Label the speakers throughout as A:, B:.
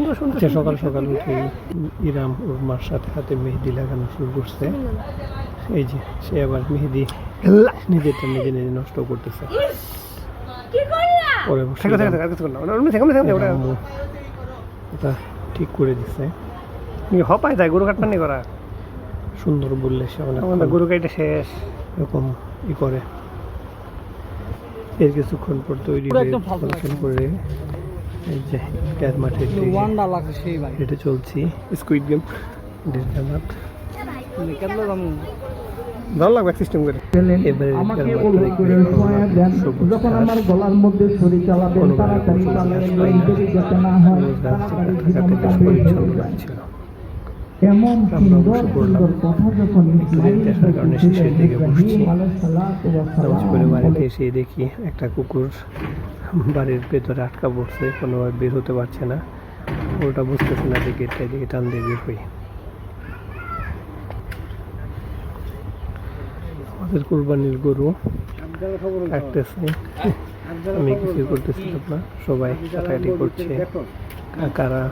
A: সুন্দর সুন্দর
B: সকাল সকাল উঠে ইরাম ওর মার সাথে হাতে মেহেদি লাগানো শুরু করছে। এই যে সে আবার মেহেদি নিজেরটা নিজে নিজে নষ্ট করতেছে। পরে
A: ওটা
B: ঠিক করে দিচ্ছে
A: হপায় যায় গরু কাটপানি করা।
B: সুন্দর বললে সে
A: আমাদের
B: অনেক
A: গরু কাইটা শেষ।
B: এরকম ই করে। এর কিছুক্ষণ পর তৈরি করে এই যে ক্যার মাঠে
C: ওয়ান্ডা লাগে সেই ভাই।
B: এটা চলছি
A: স্কুইড গেম ভালো লাগবে সিস্টেম করে।
D: যখন আমার গলার মধ্যে ছুরি চালাবেন তাড়াতাড়ি চালাবেন যাতে না হয় তাড়াতাড়ি জীবনটা এমন সুন্দর সুন্দর কথা যখন
B: দেখার কারণে শেষের দিকে বসছি। করে
D: সালাম।
B: বাড়িতে এসে দেখি একটা কুকুর বাড়ির ভেতরে আটকা পড়ছে কোনোভাবে বের হতে পারছে না। ওটা বুঝতেছে না যে গেটটা দিকে টান দিয়ে বের হই। আমাদের কোরবানির গরু কাটতেছে। আমি কিছু করতেছি না সবাই কাটাকাটি করছে। কাকারা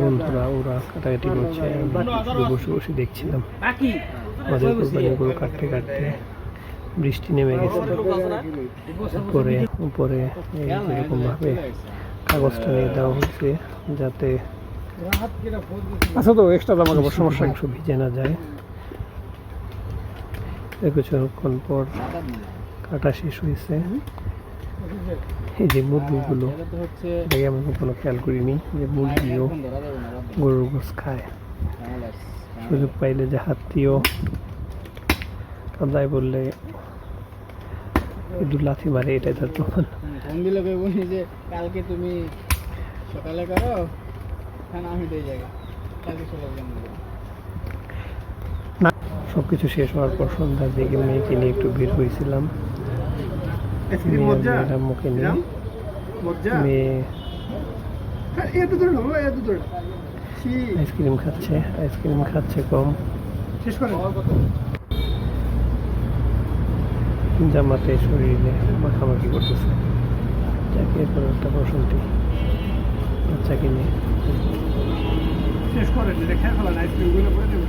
B: বন্ধুরা ওরা কাটাকাটি করছে আমি বসে বসে দেখছিলাম। আমাদের কোরবানির গরু কাটতে কাটতে বৃষ্টি নেমে গেছে। উপরে উপরে এই যেরকম ভাবে কাগজটা নিয়ে দেওয়া হয়েছে যাতে
A: আচ্ছা তো এক্সট্রা জামা কাপড় সমস্যা
B: অংশ ভিজে না যায়। কিছুক্ষণ পর কাটা শেষ হয়েছে। এই যে মুরগিগুলো এটাকে আমি কখনো খেয়াল করিনি যে মুরগিও গরুর গোস খায়। সুযোগ পাইলে যে হাতিও কাদায় বললে একটু লাথি মারে এটাই তার প্রমাণ।
C: ফোন দিলে বলি যে কালকে তুমি সকালে করো হ্যাঁ আমি দিয়ে যাই। কালকে চলে
B: সব কিছু শেষ হওয়ার পর সন্ধ্যার দিকে মেয়েকে নিয়ে একটু বের হয়েছিলাম। মেয়ে আর নিয়ে মেয়ে। আইসক্রিম খাচ্ছে আইসক্রিম খাচ্ছে কম।
A: শেষ করে
B: জামাতে শরীরে মাখামাখি করতেছে। যাকে এরপর একটা বসন্তি বাচ্চাকে নিয়ে।
A: শেষ করে যে খেয়ে ফেলা আইসক্রিমগুলো করে দেবে